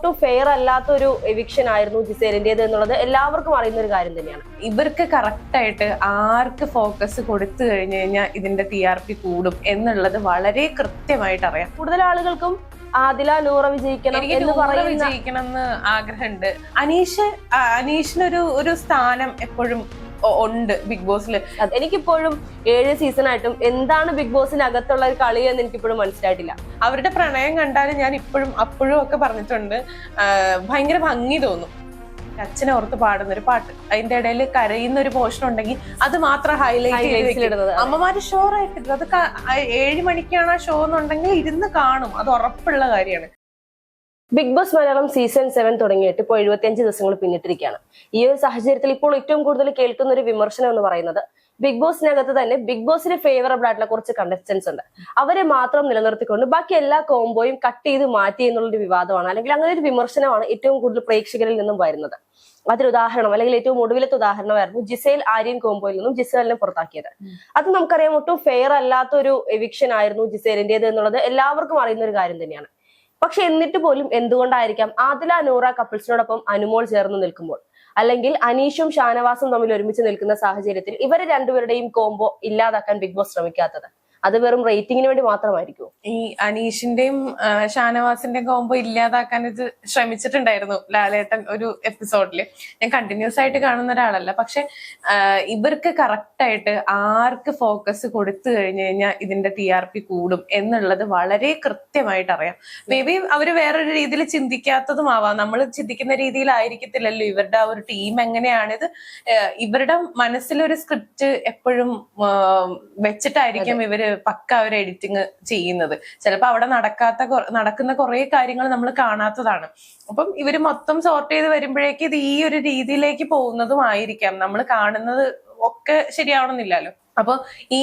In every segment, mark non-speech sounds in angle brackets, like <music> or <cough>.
ഒട്ടും ഫെയർ അല്ലാത്തൊരു എവിക്ഷൻ ആയിരുന്നു ജിസേലിന്റെത് എന്നുള്ളത് എല്ലാവർക്കും അറിയുന്ന ഒരു കാര്യം തന്നെയാണ്. ഇവർക്ക് കറക്റ്റായിട്ട് ആർക്ക് ഫോക്കസ് കൊടുത്തു കഴിഞ്ഞു കഴിഞ്ഞാൽ ഇതിന്റെ ടി ആർ പി കൂടും എന്നുള്ളത് വളരെ കൃത്യമായിട്ട് അറിയാം. കൂടുതൽ ആളുകൾക്കും ആദില നൂറ വിജയിക്കണം എന്ന് പറയുന്ന വിജയിക്കണം എന്ന് ആഗ്രഹമുണ്ട്. അനീഷ് അനീഷിനൊരു ഒരു സ്ഥാനം എപ്പോഴും ഉണ്ട് ബിഗ് ബോസിൽ എനിക്കിപ്പോഴും ഏഴ് സീസൺ ആയിട്ടും എന്താണ് ബിഗ് ബോസിനകത്തുള്ള ഒരു കളി എന്ന് എനിക്കിപ്പോഴും മനസ്സിലായിട്ടില്ല. അവരുടെ പ്രണയം കണ്ടാൽ ഞാൻ ഇപ്പോഴും അപ്പോഴും ഒക്കെ പറഞ്ഞിട്ടുണ്ട്. ഭയങ്കര ഭംഗി തോന്നും. അച്ഛനെ ഓർത്ത് പാടുന്ന ഒരു പാട്ട്. അതിന്റെ ഇടയിൽ കരയുന്ന ഒരു പോർഷൻ ഉണ്ടെങ്കിൽ അത് മാത്രം ഹൈലൈറ്റ്. അമ്മമാര് ഷോർ ആയിട്ട് അത് ഏഴ് മണിക്കാണ് ആ ഷോ എന്നുണ്ടെങ്കിൽ ഇരുന്ന് കാണും. അത് ഉറപ്പുള്ള കാര്യമാണ്. Bigg Boss Malayalam season seven തുടങ്ങിയിട്ട് ഇപ്പോൾ എഴുപത്തിയഞ്ച് ദിവസങ്ങൾ പിന്നിട്ടിരിക്കുകയാണ്. ഈ ഒരു സാഹചര്യത്തിൽ ഇപ്പോൾ ഏറ്റവും കൂടുതൽ കേൾക്കുന്ന ഒരു വിമർശനം എന്ന് പറയുന്നത് ബിഗ് ബോസിനകത്ത് തന്നെ ബിഗ് ബോസിന് ഫേവറബിൾ ആയിട്ടുള്ള കുറച്ച് കണ്ടസ്റ്റൻസ് ഉണ്ട്. അവരെ മാത്രം നിലനിർത്തിക്കൊണ്ട് ബാക്കി എല്ലാ കോംബോയും കട്ട് ചെയ്ത് മാറ്റി എന്നുള്ളൊരു വിവാദമാണ്. അല്ലെങ്കിൽ അങ്ങനെ ഒരു വിമർശനമാണ് ഏറ്റവും കൂടുതൽ പ്രേക്ഷകരിൽ നിന്നും വരുന്നത്. അതിന് ഉദാഹരണം. അല്ലെങ്കിൽ ഏറ്റവും ഒടുവിലത്തെ ഉദാഹരണമായിരുന്നു ജിസേൽ ആര്യൻ കോംബോയിൽ നിന്നും ജിസേലിനെ പുറത്താക്കിയത്. അത് നമുക്കറിയാം ഒട്ടും ഫെയർ അല്ലാത്ത ഒരു എവിക്ഷൻ ആയിരുന്നു ജിസേലിന്റേത് എന്നുള്ളത്. എല്ലാവർക്കും അറിയുന്ന ഒരു കാര്യം തന്നെയാണ്. പക്ഷെ എന്നിട്ട് പോലും എന്തുകൊണ്ടായിരിക്കാം ആദില നൂറ കപ്പിൾസിനോടൊപ്പം അനുമോൾ ചേർന്ന് നിൽക്കുമ്പോൾ? അല്ലെങ്കിൽ അനീഷും ഷാനവാസും തമ്മിൽ ഒരുമിച്ച് നിൽക്കുന്ന സാഹചര്യത്തിൽ ഇവരെ രണ്ടുപേരുടെയും കോംബോ ഇല്ലാതാക്കാൻ ബിഗ് ബോസ് ശ്രമിക്കാത്തത്? അത് വെറും റേറ്റിംഗിന് വേണ്ടി മാത്രമായിരിക്കും ഈ അനീഷിന്റെയും ഷാനവാസിന്റെയും കോമ്പോ ഇല്ലാതാക്കാൻ ഇത് ശ്രമിച്ചിട്ടുണ്ടായിരുന്നു ലാലേട്ടൻ ഒരു എപ്പിസോഡിൽ ഞാൻ കണ്ടിന്യൂസ് ആയിട്ട് കാണുന്ന ഒരാളല്ല. പക്ഷെ ഇവർക്ക് കറക്റ്റ് ആയിട്ട് ആർക്ക് ഫോക്കസ് കൊടുത്തു കഴിഞ്ഞു കഴിഞ്ഞാൽ ഇതിന്റെ ടി ആർ പി കൂടും എന്നുള്ളത് വളരെ കൃത്യമായിട്ട് അറിയാം. മേ ബി അവർ വേറൊരു രീതിയിൽ ചിന്തിക്കാത്തതുമാവാം നമ്മൾ ചിന്തിക്കുന്ന രീതിയിലായിരിക്കത്തില്ലല്ലോ ഇവരുടെ ആ ഒരു ടീം എങ്ങനെയാണിത് ഇവരുടെ മനസ്സിലൊരു സ്ക്രിപ്റ്റ് എപ്പോഴും വെച്ചിട്ടായിരിക്കും ഇവർ പക്ക അവർ എഡിറ്റിങ് ചെയ്യുന്നത്. ചിലപ്പോൾ അവിടെ നടക്കാത്ത നടക്കുന്ന കുറെ കാര്യങ്ങൾ നമ്മൾ കാണാത്തതാണ്. അപ്പം ഇവർ മൊത്തം സോർട്ട് ചെയ്ത് വരുമ്പോഴേക്ക് ഇത് ഈ ഒരു രീതിയിലേക്ക് പോകുന്നതും ആയിരിക്കാം നമ്മൾ കാണുന്നത് ഒക്കെ ശരിയാവണമെന്നില്ലല്ലോ. അപ്പൊ ഈ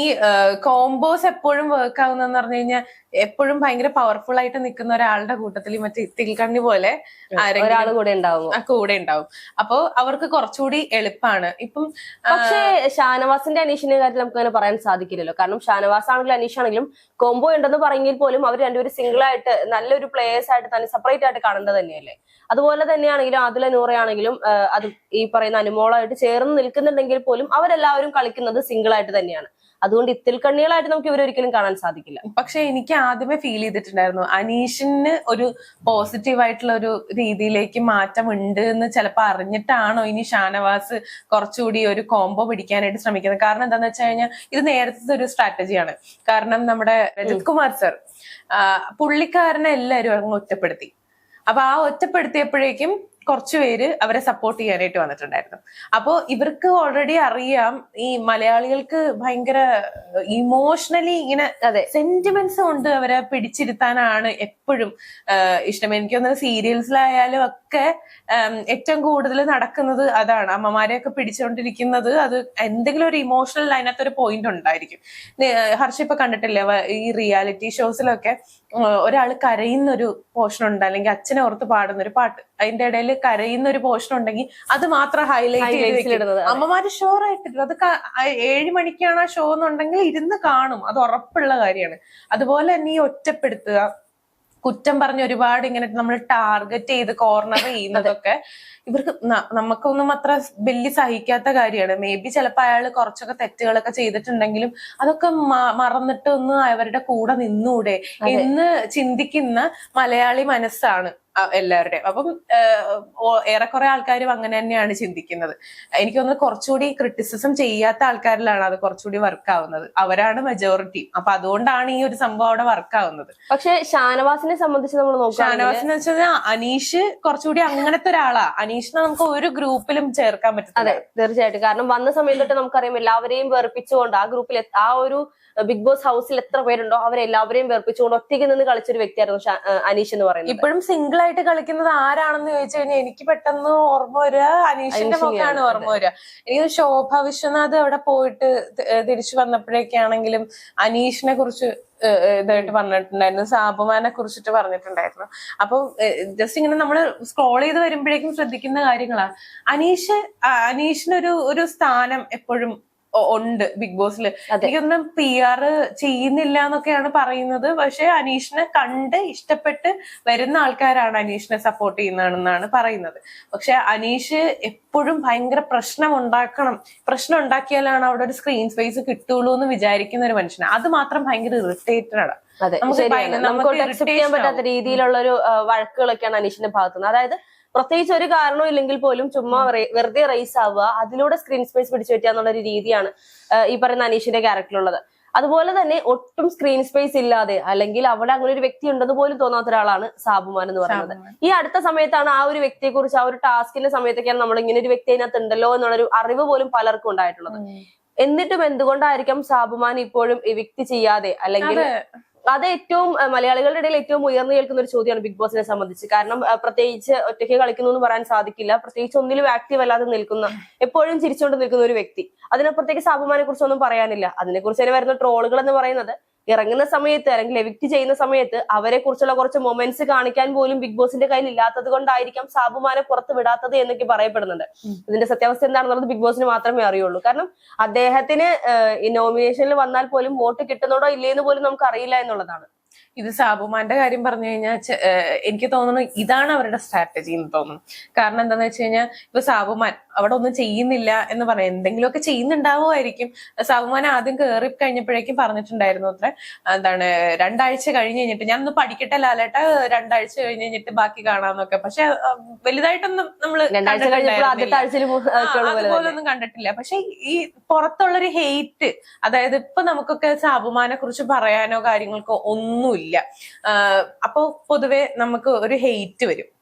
കോംബോസ് എപ്പോഴും വർക്ക് ആവുന്നതെന്ന് പറഞ്ഞു കഴിഞ്ഞാൽ എപ്പോഴും ഭയങ്കര പവർഫുൾ ആയിട്ട് നിൽക്കുന്ന ഒരാളുടെ കൂട്ടത്തിൽ മറ്റേ തിൽക്കണ്ണി പോലെ ആരെങ്കിലും ഒരാൾ കൂടെ ഉണ്ടാവും കൂടെ ഉണ്ടാവും. അപ്പോ അവർക്ക് കുറച്ചുകൂടി എളുപ്പമാണ് ഇപ്പം പക്ഷേ ഷാനവാസിന്റെ അനീഷിന്റെ കാര്യത്തിൽ നമുക്ക് അങ്ങനെ പറയാൻ സാധിക്കില്ലല്ലോ. കാരണം ഷാനവാസ് ആണെങ്കിലും അനീഷ് ആണെങ്കിലും കോംബോ ഉണ്ടെന്ന് പറയെങ്കിൽ പോലും അവർ രണ്ടുപേരും സിംഗിൾ ആയിട്ട് നല്ലൊരു പ്ലേയേഴ്സ് ആയിട്ട് തന്നെ സെപ്പറേറ്റ് ആയിട്ട് കാണേണ്ടത് തന്നെയല്ലേ? അതുപോലെ തന്നെയാണെങ്കിലും അതില നൂറയാണെങ്കിലും അത് ഈ പറയുന്ന അനുമോളായിട്ട് ചേർന്ന് നിൽക്കുന്നുണ്ടെങ്കിൽ പോലും അവരെല്ലാവരും കളിക്കുന്നത് സിംഗിൾ ആയിട്ട് തന്നെയാണ്. അതുകൊണ്ട് ഇത്തിൽ കണ്ണികളായിട്ട് നമുക്ക് ഇവരൊരിക്കലും കാണാൻ സാധിക്കില്ല. പക്ഷെ എനിക്ക് ആദ്യമേ ഫീൽ ചെയ്തിട്ടുണ്ടായിരുന്നു അനീഷിന് ഒരു പോസിറ്റീവ് ആയിട്ടുള്ള ഒരു രീതിയിലേക്ക് മാറ്റം ഉണ്ട് എന്ന് ചിലപ്പോൾ അറിഞ്ഞിട്ടാണോ ഇനി ഷാനവാസ് കുറച്ചുകൂടി ഒരു കോംബോ പിടിക്കാനായിട്ട് ശ്രമിക്കുന്നത്. കാരണം എന്താന്ന് വെച്ച് കഴിഞ്ഞാൽ ഇത് നേരത്തെ ഒരു സ്ട്രാറ്റജിയാണ് കാരണം നമ്മുടെ രജിത് കുമാർ സർ പുള്ളിക്കാരനെ എല്ലാവരും അങ്ങ് ഒറ്റപ്പെടുത്തി. അപ്പൊ ആ ഒറ്റപ്പെടുത്തിയപ്പോഴേക്കും കുറച്ചു പേര് അവരെ സപ്പോർട്ട് ചെയ്യാനായിട്ട് വന്നിട്ടുണ്ടായിരുന്നു. അപ്പോ ഇവർക്ക് ഓൾറെഡി അറിയാം ഈ മലയാളികൾക്ക് ഭയങ്കര ഇമോഷണലി ഇങ്ങനെ അതെ സെന്റിമെന്റ്സ് കൊണ്ട് അവരെ പിടിച്ചിരുത്താനാണ് എപ്പോഴും ഇഷ്ടം. എനിക്ക് തോന്നുന്നത് സീരിയൽസിലായാലും ഒക്കെ ഏറ്റവും കൂടുതൽ നടക്കുന്നത് അതാണ്. അമ്മമാരെയൊക്കെ പിടിച്ചുകൊണ്ടിരിക്കുന്നത് അത് എന്തെങ്കിലും ഒരു ഇമോഷണൽ അതിനകത്ത് ഒരു പോയിന്റ് ഉണ്ടായിരിക്കും ഹർഷ ഇപ്പൊ കണ്ടിട്ടില്ലേ ഈ റിയാലിറ്റി ഷോസിലൊക്കെ ഒരാൾ കരയുന്ന ഒരു പോർഷൻ ഉണ്ട്. അല്ലെങ്കിൽ അച്ഛനെ ഓർത്ത് പാടുന്ന ഒരു പാട്ട്. അതിന്റെ ഇടയിൽ കരയുന്ന ഒരു പോർഷൻ ഉണ്ടെങ്കിൽ അത് മാത്രം ഹൈലൈറ്റ് ചെയ്ത് Highlights വെക്കും. ലിടുന്നത്, അമ്മമാര് ഷോർ ആയിട്ട് അത് ഏഴ് മണിക്കാണ് ആ ഷോ എന്നുണ്ടെങ്കിൽ ഇരുന്ന് കാണും. അത് ഉറപ്പുള്ള കാര്യമാണ്. അതുപോലെ തന്നെ ഈ ഒറ്റപ്പെടുത്തുക. കുറ്റം പറഞ്ഞ് ഒരുപാട് ഇങ്ങനെ നമ്മൾ ടാർഗറ്റ് ചെയ്ത് കോർണർ <laughs> ചെയ്യുന്നതൊക്കെ ഇവർക്ക് നമുക്കൊന്നും അത്ര വലിയ സഹിക്കാത്ത കാര്യമാണ്. മേ ബി ചിലപ്പോൾ അയാൾ കുറച്ചൊക്കെ തെറ്റുകളൊക്കെ ചെയ്തിട്ടുണ്ടെങ്കിലും അതൊക്കെ മറന്നിട്ട് ഒന്ന് അവരുടെ കൂടെ നിന്നൂടെ എന്ന് ചിന്തിക്കുന്ന മലയാളി മനസ്സാണ്. എല്ലാവരുടെയും. അപ്പം ഏറെക്കുറെ ആൾക്കാരും അങ്ങനെ തന്നെയാണ് ചിന്തിക്കുന്നത്. എനിക്ക് തോന്നുന്നത് കുറച്ചുകൂടി ക്രിറ്റിസിസം ചെയ്യാത്ത ആൾക്കാരിലാണ് അത് കുറച്ചുകൂടി വർക്ക് ആവുന്നത്. അവരാണ് മെജോറിറ്റി അപ്പൊ അതുകൊണ്ടാണ് ഈ ഒരു സംഭവം അവിടെ വർക്ക് ആവുന്നത്. പക്ഷെ ഷാനവാസിനെ സംബന്ധിച്ച് നമ്മൾ ഷാനവാസിനെ ഷാനവാസ് എന്ന് വെച്ചാൽ അനീഷ് കുറച്ചുകൂടി അങ്ങനത്തെ ഒരാളാ. അനീഷിനെ നമുക്ക് ഒരു ഗ്രൂപ്പിലും ചേർക്കാൻ പറ്റും അതെ തീർച്ചയായിട്ടും. കാരണം വന്ന സമയം തൊട്ട് നമുക്കറിയാം എല്ലാവരെയും വെറുപ്പിച്ചുകൊണ്ട് ആ ഗ്രൂപ്പിൽ ആ ഒരു ബിഗ് ബോസ് ഹൗസിൽ എത്ര പേരുണ്ടോ അവരെല്ലാവരെയും വെറുപ്പിച്ചുകൊണ്ട് ഒറ്റയ്ക്ക് നിന്ന് കളിച്ചൊരു വ്യക്തിയായിരുന്നു അനീഷ് എന്ന് പറയുന്നത്. ഇപ്പോഴും സിംഗിൾ ആയിട്ട് കളിക്കുന്നത് ആരാണെന്ന് ചോദിച്ചു കഴിഞ്ഞാൽ എനിക്ക് പെട്ടെന്ന് ഓർമ്മ വരിക അനീഷിന്റെ മുഖമാണ് ഓർമ്മ വരിക. എനിക്ക് ശോഭ വിശ്വനാഥ് അവിടെ പോയിട്ട് തിരിച്ചു വന്നപ്പോഴേക്കാണെങ്കിലും അനീഷിനെ കുറിച്ച് ഇതായിട്ട് പറഞ്ഞിട്ടുണ്ടായിരുന്നു. സാബുമാനെ കുറിച്ചിട്ട് പറഞ്ഞിട്ടുണ്ടായിരുന്നു. അപ്പൊ ജസ്റ്റ് ഇങ്ങനെ നമ്മൾ സ്ക്രോൾ ചെയ്ത് വരുമ്പോഴേക്കും ശ്രദ്ധിക്കുന്ന കാര്യങ്ങളാണ് അനീഷ് അനീഷിനൊരു ഒരു സ്ഥാനം എപ്പോഴും ഉണ്ട് ബിഗ് ബോസിൽ. എനിക്കൊന്നും പി ആർ ചെയ്യുന്നില്ല എന്നൊക്കെയാണ് പറയുന്നത്. പക്ഷെ അനീഷിനെ കണ്ട് ഇഷ്ടപ്പെട്ട് വരുന്ന ആൾക്കാരാണ് അനീഷിനെ സപ്പോർട്ട് ചെയ്യുന്നതെന്നാണ് പറയുന്നത്. പക്ഷെ അനീഷ് എപ്പോഴും ഭയങ്കര പ്രശ്നം ഉണ്ടാക്കണം. പ്രശ്നം ഉണ്ടാക്കിയാലാണ് അവിടെ ഒരു സ്ക്രീൻ സ്പേസ് കിട്ടുള്ളൂ എന്ന് വിചാരിക്കുന്ന ഒരു മനുഷ്യനാണ്. അത് മാത്രം ഭയങ്കര ഇറിറ്റേറ്റഡ് ആണ്. അതെ നമുക്ക് അക്സെപ്റ്റ് ചെയ്യാൻ പറ്റാത്ത രീതിയിലുള്ള ഒരു വഴക്കുകളൊക്കെയാണ് അനീഷിന്റെ ഭാഗത്തുനിന്ന്. അതായത് പ്രത്യേകിച്ച് ഒരു കാരണവും ഇല്ലെങ്കിൽ പോലും ചുമ്മാ വെറുതെ റേസ് ആവുക അതിലൂടെ സ്ക്രീൻ സ്പേസ് പിടിച്ചു പറ്റുക എന്നുള്ള ഒരു രീതിയാണ് ഈ പറയുന്ന അനീഷിന്റെ ക്യാരക്ടറിലുള്ളത് അതുപോലെ തന്നെ ഒട്ടും സ്ക്രീൻ സ്പേസ് ഇല്ലാതെ അല്ലെങ്കിൽ അവിടെ അങ്ങനെ ഒരു വ്യക്തി ഉണ്ടെന്ന് പോലും തോന്നാത്ത ഒരാളാണ് സാബുമാൻ എന്ന് പറയുന്നത്. ഈ അടുത്ത സമയത്താണ് ആ ഒരു വ്യക്തിയെ കുറിച്ച് ആ ഒരു ടാസ്കിന്റെ സമയത്തൊക്കെയാണ് നമ്മൾ ഇങ്ങനെ ഒരു വ്യക്തി അതിനകത്ത് ഉണ്ടല്ലോ എന്നുള്ളൊരു അറിവ് പോലും പലർക്കും ഉണ്ടായിട്ടുള്ളത്. എന്നിട്ടും എന്തുകൊണ്ടായിരിക്കും സാബുമാൻ ഇപ്പോഴും എവിക്ട് ചെയ്യാതെ അല്ലെങ്കിൽ അതെ. ഏറ്റവും മലയാളികളുടെ ഇടയിൽ ഏറ്റവും ഉയർന്നു കേൾക്കുന്ന ഒരു ചോദ്യമാണ് ബിഗ് ബോസിനെ സംബന്ധിച്ച്. കാരണം പ്രത്യേകിച്ച് ഒറ്റയ്ക്ക് കളിക്കുന്നു എന്ന് പറയാൻ സാധിക്കില്ല. പ്രത്യേകിച്ച് ഒന്നിലും ആക്റ്റീവ് അല്ലാതെ നിൽക്കുന്ന എപ്പോഴും ചിരിച്ചുകൊണ്ട് നിൽക്കുന്ന ഒരു വ്യക്തി. അതിനപ്പുറത്തേക്ക് സാബുമാനെ കുറിച്ചൊന്നും പറയാനില്ല. അതിനെ കുറിച്ച് തന്നെ വരുന്ന ട്രോളുകൾ എന്ന് പറയുന്നത് ഇറങ്ങുന്ന സമയത്ത് അല്ലെങ്കിൽ എവിക്ട് ചെയ്യുന്ന സമയത്ത് അവരെ കുറിച്ചുള്ള കുറച്ച് മൊമെന്റ്സ് കാണിക്കാൻ പോലും ബിഗ് ബോസിന്റെ കയ്യിൽ ഇല്ലാത്തത് കൊണ്ടായിരിക്കാം സാബുമാനെ പുറത്ത് വിടാത്തത് എന്നൊക്കെ പറയപ്പെടുന്നുണ്ട്. ഇതിന്റെ സത്യാവസ്ഥ എന്താണെന്നുള്ളത് ബിഗ് ബോസിന് മാത്രമേ അറിയുള്ളൂ. കാരണം അദ്ദേഹത്തിന് നോമിനേഷനിൽ വന്നാൽ പോലും വോട്ട് കിട്ടുന്നുണ്ടോ ഇല്ലേന്ന് പോലും നമുക്ക് അറിയില്ല എന്നുള്ളതാണ്. ഇത് സാബുമാന്റെ കാര്യം പറഞ്ഞു കഴിഞ്ഞാൽ എനിക്ക് തോന്നുന്നു ഇതാണ് അവരുടെ സ്ട്രാറ്റജി എന്ന് തോന്നുന്നു. കാരണം എന്താന്ന് വെച്ച് കഴിഞ്ഞാൽ ഇപ്പൊ സാബുമാൻ അവിടെ ഒന്നും ചെയ്യുന്നില്ല എന്ന് പറയാം എന്തെങ്കിലുമൊക്കെ ചെയ്യുന്നുണ്ടാവുമായിരിക്കും. സൗമാന ആദ്യം കയറി കഴിഞ്ഞപ്പോഴേക്കും പറഞ്ഞിട്ടുണ്ടായിരുന്നു അത്ര എന്താണ് രണ്ടാഴ്ച കഴിഞ്ഞ് കഴിഞ്ഞിട്ട് ഞാനൊന്ന് പഠിക്കട്ടെ ലാലേട്ട രണ്ടാഴ്ച കഴിഞ്ഞ് കഴിഞ്ഞിട്ട് ബാക്കി കാണാന്നൊക്കെ. പക്ഷെ വലുതായിട്ടൊന്നും നമ്മൾ. അതുപോലൊന്നും കണ്ടിട്ടില്ല. പക്ഷെ ഈ പുറത്തുള്ളൊരു ഹെയ്റ്റ് അതായത് ഇപ്പൊ നമുക്കൊക്കെ സാബുമാനെ കുറിച്ച് പറയാനോ കാര്യങ്ങൾക്കോ ഒന്നുമില്ല. അപ്പൊ പൊതുവെ നമുക്ക് ഒരു ഹെയ്റ്റ് വരും.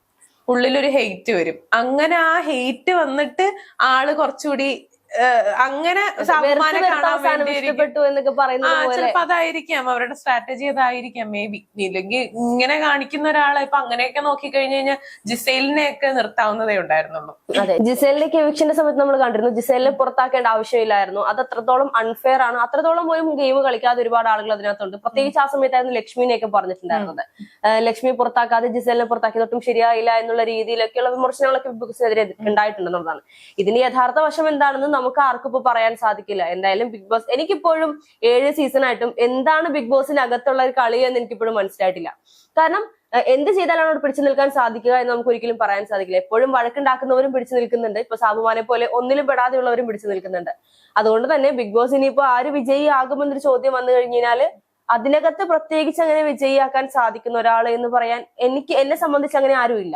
ഉള്ളിലൊരു ഹെയ്റ്റ് വരും. അങ്ങനെ ആ ഹെയ്റ്റ് വന്നിട്ട് ആൾ കുറച്ചുകൂടി അങ്ങനെ ചിലപ്പോ അതായിരിക്കാം അവരുടെ സ്ട്രാറ്റജി അതായിരിക്കാം മേ ബി ഇല്ലെങ്കിൽ ഇങ്ങനെ കാണിക്കുന്ന ഒരാളെ ഇപ്പൊ അങ്ങനെയൊക്കെ നോക്കി കഴിഞ്ഞു കഴിഞ്ഞാൽ ജിസൈലിനെയൊക്കെ നിർത്താവുന്നതേ ഉണ്ടായിരുന്നുള്ളൂ. അതെ ജിസേലിന്റെ എവിക്ഷന്റെ സമയത്ത് നമ്മൾ കണ്ടിരുന്നു ജിസേലിനെ പുറത്താക്കേണ്ട ആവശ്യമില്ലായിരുന്നു. അത് അത്രത്തോളം അൺഫെയർ ആണ്. അത്രത്തോളം പോലും ഗെയിം കളിക്കാതെ ഒരുപാട് ആളുകൾ അതിനകത്തുണ്ട്. പ്രത്യേകിച്ച് ആ സമയത്തായിരുന്നു ലക്ഷ്മിനെയൊക്കെ പറഞ്ഞിട്ടുണ്ടായിരുന്നത്. ലക്ഷ്മി പുറത്താക്കാതെ ജിസേലിനെ പുറത്താക്കിയതൊട്ടും ശരിയായില്ല എന്നുള്ള രീതിയിലൊക്കെയുള്ള വിമർശനങ്ങളൊക്കെ ബിഗ് ബോസിനെതിരെ ഉണ്ടായിട്ടുണ്ടെന്നുള്ളതാണ്. ഇതിന്റെ യഥാർത്ഥ വശം എന്താണെന്ന് നമുക്ക് ആർക്കും ഇപ്പൊ പറയാൻ സാധിക്കില്ല. എന്തായാലും ബിഗ് ബോസ് എനിക്കിപ്പോഴും ഏഴ് സീസൺ ആയിട്ടും എന്താണ് ബിഗ് ബോസിനകത്തുള്ള ഒരു കളി എന്ന് എനിക്കിപ്പോഴും മനസ്സിലായിട്ടില്ല. കാരണം എന്ത് ചെയ്താലാണ് അവിടെ പിടിച്ചു നിൽക്കാൻ സാധിക്കുക എന്ന് നമുക്ക് ഒരിക്കലും പറയാൻ സാധിക്കില്ല. എപ്പോഴും വഴക്കുണ്ടാക്കുന്നവരും പിടിച്ചു നിൽക്കുന്നുണ്ട്. ഇപ്പൊ സാബുമാനെ പോലെ ഒന്നിലും പെടാതെയുള്ളവരും പിടിച്ചു നിൽക്കുന്നുണ്ട്. അതുകൊണ്ട് തന്നെ ബിഗ് ബോസ് ഇനിയിപ്പോ ആര് വിജയി ആകുമെന്നൊരു ചോദ്യം വന്നു കഴിഞ്ഞാൽ അതിനകത്ത് പ്രത്യേകിച്ച് അങ്ങനെ വിജയിയാക്കാൻ സാധിക്കുന്ന ഒരാൾ എന്ന് പറയാൻ എനിക്ക് എന്നെ സംബന്ധിച്ച് അങ്ങനെ ആരുമില്ല.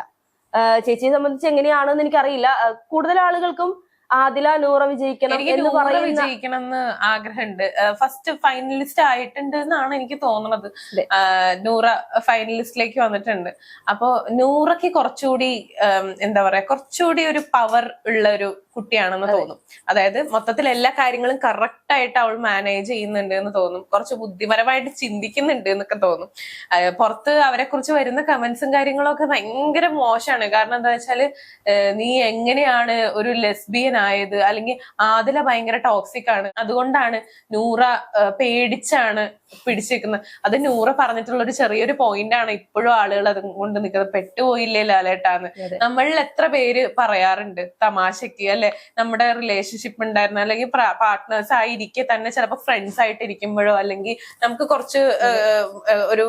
ചേച്ചിയെ സംബന്ധിച്ച് എങ്ങനെയാണെന്ന് എനിക്കറിയില്ല. കൂടുതൽ ആളുകൾക്കും ആദില നൂറ വിജയിക്കണം എനിക്ക് എന്ന് നൂറ് പറയുന്ന വിജയിക്കണം എന്ന് ആഗ്രഹമുണ്ട് ഫസ്റ്റ് ഫൈനലിസ്റ്റ് ആയിട്ടുണ്ട് എന്നാണ് എനിക്ക് തോന്നുന്നത്. ആ, നൂറ ഫൈനലിസ്റ്റിലേക്ക് വന്നിട്ടുണ്ട്. അപ്പോ നൂറയ്ക്ക് കുറച്ചുകൂടി ഉം, എന്താ പറയാ കുറച്ചുകൂടി ഒരു പവർ ഉള്ള ഒരു കുട്ടിയാണെന്ന് തോന്നും. അതായത് മൊത്തത്തിൽ എല്ലാ കാര്യങ്ങളും കറക്റ്റ് ആയിട്ട് അവൾ മാനേജ് ചെയ്യുന്നുണ്ട് എന്ന് തോന്നും. കുറച്ച് ബുദ്ധിപരമായിട്ട് ചിന്തിക്കുന്നുണ്ട് എന്നൊക്കെ തോന്നും പുറത്ത് അവരെ കുറിച്ച് വരുന്ന കമന്റ്സും കാര്യങ്ങളും ഒക്കെ ഭയങ്കര മോശമാണ്. കാരണം എന്താ വെച്ചാൽ നീ എങ്ങനെയാണ് ഒരു ലെസ്ബിയൻ ആയത്? അല്ലെങ്കിൽ ആദില ഭയങ്കര ടോക്സിക് ആണ്. അതുകൊണ്ടാണ് നൂറ പേടിച്ചാണ് പിടിച്ചേക്കുന്നത്. അത് നൂറ പറഞ്ഞിട്ടുള്ള ഒരു ചെറിയൊരു പോയിന്റ് ആണ് ഇപ്പോഴും ആളുകൾ അത് കൊണ്ട് നിൽക്കുന്നത്. പെട്ടുപോയില്ലേ ലാലേട്ടാന്ന്. നമ്മളിൽ എത്ര പേര് പറയാറുണ്ട് തമാശക്ക് അല്ലെ? നമ്മുടെ റിലേഷൻഷിപ്പ് ഉണ്ടായിരുന്ന അല്ലെങ്കിൽ പാർട്ട്നേഴ്സ് ആയിരിക്കെ തന്നെ ചിലപ്പോൾ ഫ്രണ്ട്സ് ആയിട്ട് ഇരിക്കുമ്പോഴോ അല്ലെങ്കിൽ നമുക്ക് കുറച്ച് ഒരു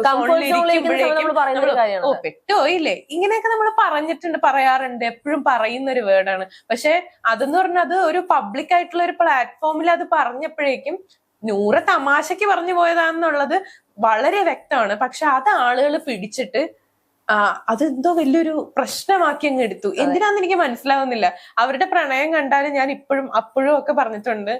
ഓ പെട്ടോ പെട്ടുപോയില്ലേ ഇങ്ങനെയൊക്കെ നമ്മൾ പറഞ്ഞിട്ടുണ്ട് പറയാറുണ്ട് എപ്പോഴും പറയുന്ന ഒരു വേർഡാണ്. പക്ഷെ അതെന്ന് പറഞ്ഞാൽ അത് ഒരു പബ്ലിക് ആയിട്ടുള്ള ഒരു പ്ലാറ്റ്ഫോമിൽ അത് പറഞ്ഞപ്പോഴേക്കും നൂറ് തമാശക്ക് പറഞ്ഞു പോയതാണെന്നുള്ളത് വളരെ വ്യക്തമാണ്. പക്ഷെ അത് ആളുകൾ പിടിച്ചിട്ട് അതെന്തോ വലിയൊരു പ്രശ്നമാക്കി അങ്ങ് എടുത്തു. എന്തിനാന്ന് എനിക്ക് മനസ്സിലാവുന്നില്ല. അവരുടെ പ്രണയം കണ്ടാലും ഞാൻ ഇപ്പോഴും അപ്പോഴും ഒക്കെ പറഞ്ഞിട്ടുണ്ട്.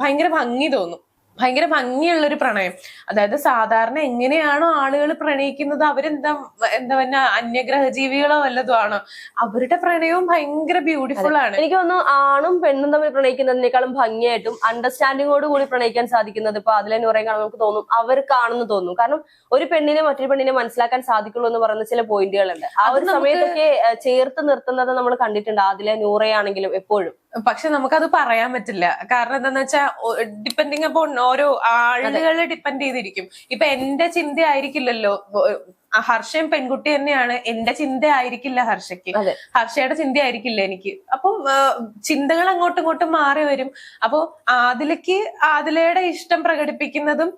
ഭയങ്കര ഭംഗി തോന്നും. ഭയങ്കര ഭംഗിയുള്ള ഒരു പ്രണയം. അതായത് സാധാരണ എങ്ങനെയാണോ ആളുകൾ പ്രണയിക്കുന്നത് അവരെന്താ എന്താ പറഞ്ഞ അന്യഗ്രഹ ജീവികളോ വല്ലതും ആണോ? അവരുടെ പ്രണയവും ഭയങ്കര ബ്യൂട്ടിഫുൾ ആണ്. എനിക്ക് തോന്നുന്നു ആണും പെണ്ണും തമ്മിൽ പ്രണയിക്കുന്നതിനേക്കാളും ഭംഗിയായിട്ടും അണ്ടർസ്റ്റാൻഡിങ്ങോട് കൂടി പ്രണയിക്കാൻ സാധിക്കുന്നത് ഇപ്പൊ അതിലെ നൂറേം കാണുമ്പോൾ നമുക്ക് തോന്നും അവർക്കാണെന്ന് തോന്നും. കാരണം ഒരു പെണ്ണിനെ മറ്റൊരു പെണ്ണിനെ മനസ്സിലാക്കാൻ സാധിക്കുള്ളൂ എന്ന് പറയുന്ന ചില പോയിന്റുകളുണ്ട് ആ ഒരു സമയത്തൊക്കെ ചേർത്ത് നിർത്തുന്നത് നമ്മൾ കണ്ടിട്ടുണ്ട്. അതിലെ നൂറയാണെങ്കിലും എപ്പോഴും. പക്ഷെ നമുക്കത് പറയാൻ പറ്റില്ല. കാരണം എന്താന്ന് വെച്ചാൽ ഡിപ്പെൻഡിങ് അപ്പോൺ ഓരോ ആളുകളെ ഡിപ്പെൻഡ് ചെയ്തിരിക്കും. ഇപ്പൊ എന്റെ ചിന്ത ആയിരിക്കില്ലല്ലോ ഹർഷയും പെൺകുട്ടി തന്നെയാണ്. എന്റെ ചിന്ത ആയിരിക്കില്ല ഹർഷയ്ക്ക്. ഹർഷയുടെ ചിന്ത ആയിരിക്കില്ല എനിക്ക്. അപ്പം ചിന്തകൾ അങ്ങോട്ടും ഇങ്ങോട്ടും മാറി വരും. അപ്പോ ആദിലയ്ക്ക് ആദിലയുടെ ഇഷ്ടം പ്രകടിപ്പിക്കുന്നതും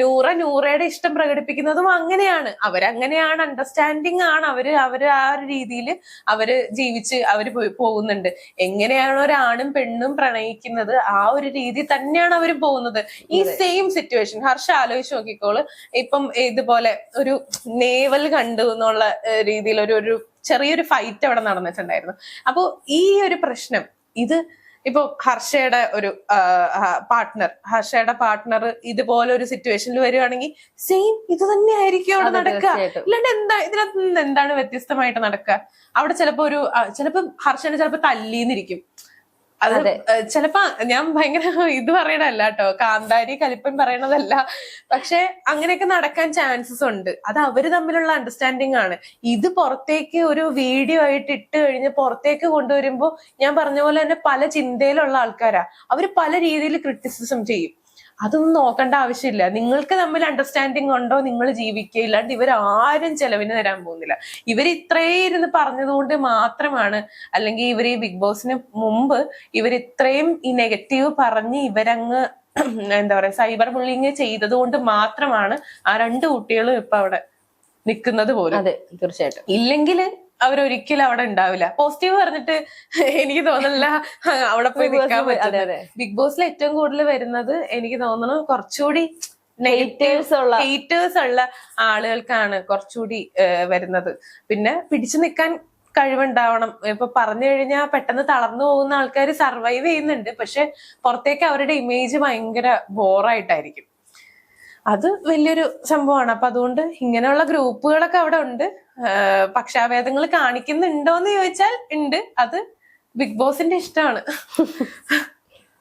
നൂറ നൂറയുടെ ഇഷ്ടം പ്രകടിപ്പിക്കുന്നതും അങ്ങനെയാണ്. അവരങ്ങനെയാണ് അണ്ടർസ്റ്റാൻഡിങ് ആണ് അവർ അവർ ആ ഒരു രീതിയിൽ അവർ ജീവിച്ച് അവർ പോകുന്നുണ്ട്. എങ്ങനെയാണ് ഒരാണും പെണ്ണും പ്രണയിക്കുന്നത്? ആ ഒരു രീതി തന്നെയാണ് അവർ പോകുന്നത്. ഈ സെയിം സിറ്റുവേഷൻ ഹർഷ ആലോചിച്ച് നോക്കിക്കോൾ. ഇപ്പം ഇതുപോലെ ഒരു നേവൽ കണ്ടു എന്നുള്ള രീതിയിൽ ഒരു ഒരു ചെറിയൊരു ഫൈറ്റ് അവിടെ നടന്നിട്ടുണ്ടായിരുന്നു. അപ്പോ ഈ ഒരു പ്രശ്നം ഇത് ഇപ്പൊ ഹർഷയുടെ ഒരു പാർട്ട്ണർ ഹർഷയുടെ പാർട്ട്ണർ ഇതുപോലെ ഒരു സിറ്റുവേഷനിൽ വരികയാണെങ്കിൽ സെയിം ഇത് തന്നെ ആയിരിക്കും അവിടെ നടക്കുക. അല്ലാണ്ട് ഇല്ലാണ്ട് എന്താ ഇതിനകത്ത് നിന്ന് എന്താണ് വ്യത്യസ്തമായിട്ട് നടക്കുക? അവിടെ ചിലപ്പോ ഒരു ചിലപ്പോ ഹർഷനെ ചിലപ്പോ തല്ലിന്നിരിക്കും. അത്. ചിലപ്പോ ഞാൻ ഭയങ്കര ഇത് പറയണല്ല കേട്ടോ കാന്താരി കലിപ്പൻ പറയണതല്ല. പക്ഷെ അങ്ങനെയൊക്കെ നടക്കാൻ ചാൻസസ് ഉണ്ട്. അത് അവർ തമ്മിലുള്ള അണ്ടർസ്റ്റാൻഡിങ് ആണ്. ഇത് പുറത്തേക്ക് ഒരു വീഡിയോ ആയിട്ട് ഇട്ട് കഴിഞ്ഞ് പുറത്തേക്ക് കൊണ്ടുവരുമ്പോ ഞാൻ പറഞ്ഞ പോലെ തന്നെ പല ചിന്തയിലുള്ള ആൾക്കാരാ. അവർ പല രീതിയിൽ ക്രിറ്റിസിസം ചെയ്യും. അതൊന്നും നോക്കേണ്ട ആവശ്യമില്ല. നിങ്ങൾക്ക് തമ്മിൽ അണ്ടർസ്റ്റാൻഡിങ് ഉണ്ടോ? നിങ്ങൾ ജീവിക്കുക. ഇല്ലാണ്ട് ഇവർ ആരും ചെലവിന് തരാൻ പോകുന്നില്ല. ഇവർ ഇത്രയും ഇരുന്ന് പറഞ്ഞതുകൊണ്ട് മാത്രമാണ് അല്ലെങ്കിൽ ഇവർ ഈ ബിഗ് ബോസിന് മുമ്പ് ഇവർ ഇത്രയും ഈ നെഗറ്റീവ് പറഞ്ഞ് ഇവരങ്ങ് <clears throat> എന്താ പറയാ സൈബർ ബുള്ളിങ് ചെയ്തത് കൊണ്ട് മാത്രമാണ് ആ രണ്ട് കുട്ടികളും ഇപ്പൊ അവിടെ നിൽക്കുന്നത് പോലും. അതെ തീർച്ചയായിട്ടും. ഇല്ലെങ്കിൽ അവരൊരിക്കലും അവിടെ ഉണ്ടാവില്ല. പോസിറ്റീവ് പറഞ്ഞിട്ട് എനിക്ക് തോന്നുന്നില്ല അവിടെ പോയി നിൽക്കാൻ പറ്റില്ല പറ്റുന്നത്. ബിഗ് ബോസിൽ ഏറ്റവും കൂടുതൽ വരുന്നത് എനിക്ക് തോന്നുന്നു കുറച്ചുകൂടി നെഗറ്റീവ്സ് ഉള്ള. ഹേറ്റേഴ്സ് ഉള്ള ആളുകൾക്കാണ് കുറച്ചുകൂടി വരുന്നത്. പിന്നെ പിടിച്ചു നിൽക്കാൻ കഴിവുണ്ടാവണം. ഇപ്പൊ പറഞ്ഞു കഴിഞ്ഞാൽ പെട്ടെന്ന് തളർന്നു പോകുന്ന ആൾക്കാർ സർവൈവ് ചെയ്യുന്നുണ്ട്. പക്ഷെ പുറത്തേക്ക് അവരുടെ ഇമേജ് ഭയങ്കര ബോറായിട്ടായിരിക്കും അത് വലിയൊരു സംഭവമാണ്. അപ്പൊ അതുകൊണ്ട് ഇങ്ങനെയുള്ള ഗ്രൂപ്പുകളൊക്കെ അവിടെ ഉണ്ട്. പക്ഷാഭേദങ്ങൾ കാണിക്കുന്നുണ്ടോന്ന് ചോദിച്ചാൽ ഉണ്ട്. അത് ബിഗ് ബോസിന്റെ ഇഷ്ടമാണ്.